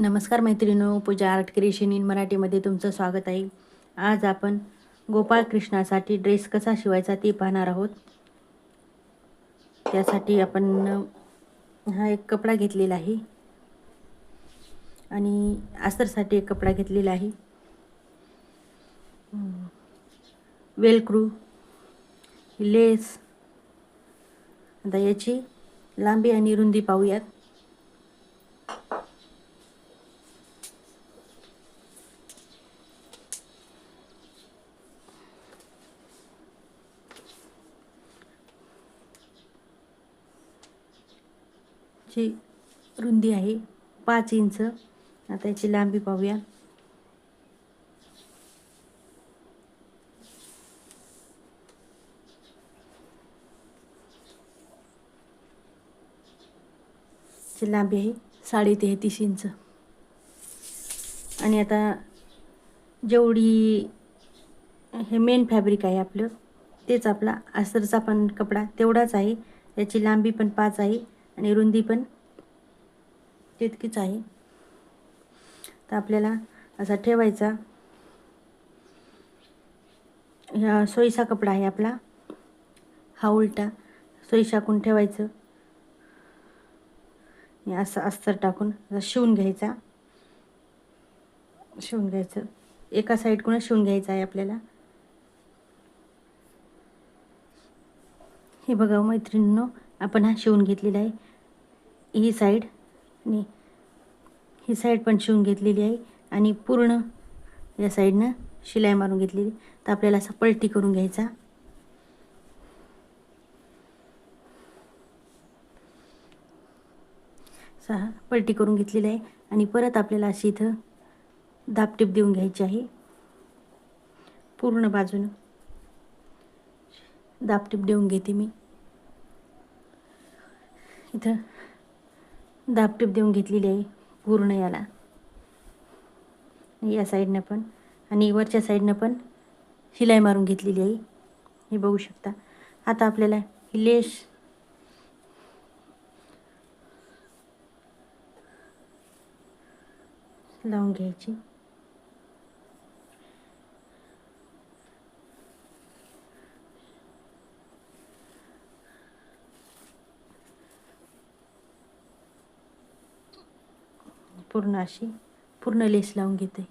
नमस्कार मैत्रिणो Pooja art creation in मराठीमध्ये तुमचं स्वागत आहे. आज आपण गोपाळ कृष्णासाठी ड्रेस कसा शिवायचा ते पाहणार आहोत. त्यासाठी आपण हा एक कपडा घेतलेला आहे. आणि आस्तरसाठी एक कपडा घेतलेला आहे. Velcro lace. आता याची लांबी आणि रुंदी पाहूयात. याची रुंदी आहे पाच इंच. आता याची लांबी पाहूया. लांबी आहे साडे तेहतीस इंच. आणि आता जेवढी हे मेन फॅब्रिक आहे आपलं तेच आपला अस्तरचा पण कपडा तेवढाच आहे. त्याची लांबी पण पाच आहे आणि रुंदी पण तितकीच आहे. तर आपल्याला असा ठेवायचा. ह्या सोयीचा कपडा आहे आपला. हा उलटा सोयी टाकून ठेवायचं. असं अस्तर टाकून शिवून घ्यायचा. शिवून घ्यायचं. एका साईडकडून शिवून घ्यायचं आहे आपल्याला. हे बघा हो मैत्रिणींनो आपण हा शिवून घेतलेला आहे. ही साईड आणि ही साईड पण शिवून घेतलेली आहे आणि पूर्ण या साईडनं शिलाई मारून घेतलेली. तर आपल्याला असं पलटी करून घ्यायचा. सहा पलटी करून घेतलेली आहे आणि परत आपल्याला अशी इथं दापटीप देऊन घ्यायची आहे. पूर्ण बाजूनं दापटीप देऊन घेते मी. इथं दापटीप देऊन घेतलेली आहे पूर्ण याला. या साईडनं पण आणि वरच्या साईडनं पण शिलाई मारून घेतलेली आहे. हे बघू शकता. आता आपल्याला ही लेस लावून घ्यायची. पूर्ण अशी पूर्ण लेस लावून घेते.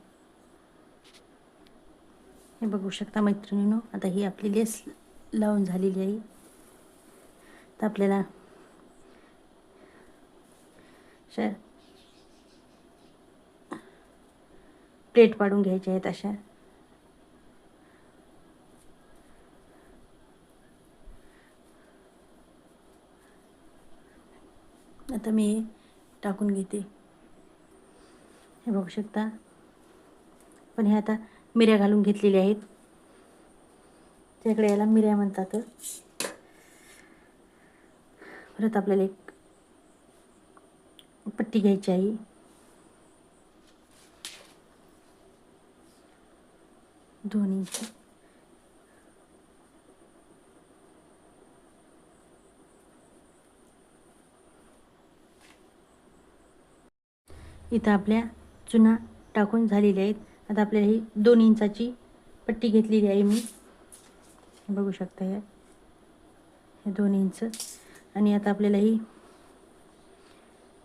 हे बघू शकता मैत्रिणीनो आता ही आपली लेस लावून झालेली आहे. तर आपल्याला प्लेट पाडून घ्यायच्या आहेत अशा. आता मी टाकून घेते. हे बघू शकता. पण हे आता मिऱ्या घालून घेतलेल्या आहेत. त्याकडे याला मिऱ्या म्हणतात. परत आपल्याला एक पट्टी घ्यायची आहे. दोन इंच. इथं आपल्या चुना टाकून झालेली आहेत. आता आपल्याला ही दोन इंचाची पट्टी घेतलेली आहे मी. बघू शकता हे दोन इंच. आणि आता आपल्याला ही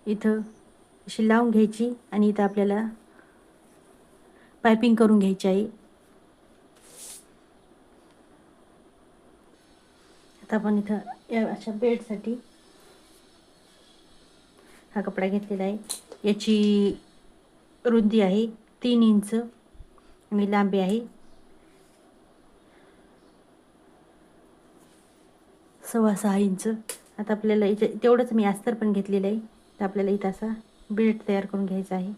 इथं अशी लावून घ्यायची आणि इथं आपल्याला पायपिंग करून घ्यायची आहे. आता आपण इथं या अशा बेडसाठी हा कपडा घेतलेला आहे. याची रुंदी आहे. तीन इंच. आणि लांबी आहे. सव्वा सहा इंच. आता आपल्याला याच्या तेवढंच मी अस्तर पण घेतलेलं आहे. तर आपल्याला इथं असा बेल्ट तयार करून घ्यायचा आहे.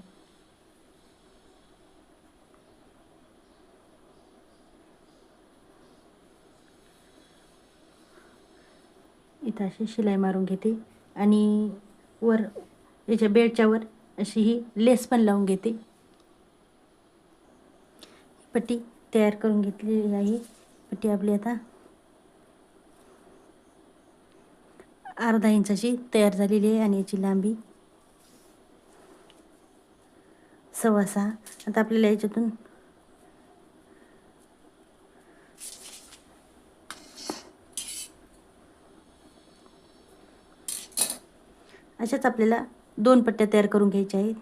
इथं अशी शिलाई मारून घेते. आणि वर याच्या बेडच्या वर अशी ही लेस पण लावून घेते. पट्टी तयार करून घेतलेली आहे. पट्टी आपली आता अर्धा इंचाची तयार झालेली आहे आणि याची लांबी सव्वा सहा. आता आपल्याला याच्यातून अशाच आपल्याला दोन पट्ट्या तयार करून घ्यायच्या आहेत.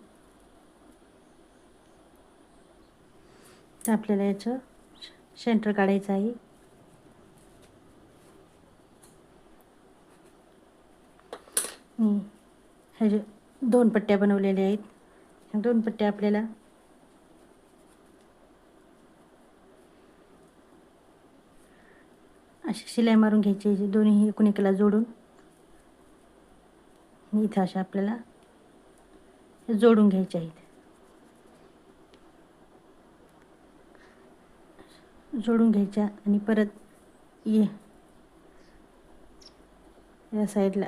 आपल्याला याचं सेंटर काढायचं आहे. आणि ह्या दोन पट्ट्या बनवलेल्या आहेत ह्या दोन पट्ट्या आपल्याला अशी शिलाई मारून घ्यायची दोन्ही एकूण एकाला जोडून. इथं अशा आपल्याला जोडून घ्यायचे आहेत. जोडून घ्यायच्या आणि परत ये. या साईडला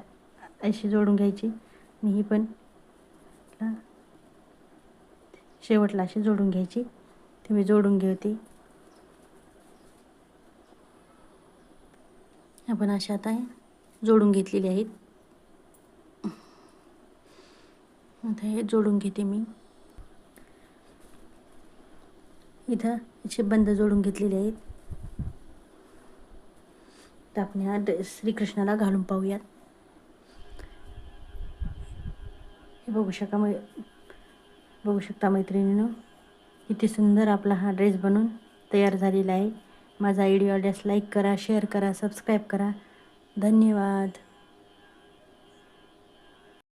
अशी जोडून घ्यायची. आणि ही पण शेवटला अशी जोडून घ्यायची. ते मी जोडून घेते. आपण अशा आता जोडून घेतलेली आहेत. आता हे जोडून घेते मी. इथं असे बंद जोडून घेतलेले आहेत. तर आपण ह्या ड्रेस श्रीकृष्णाला घालून पाहूयात. हे बघू शका मै बघू शकता मैत्रिणीनं किती सुंदर आपला हा ड्रेस बनून तयार झालेला आहे. माझा व्हिडिओ आवडल्यास लाईक करा शेअर करा सबस्क्राईब करा. धन्यवाद.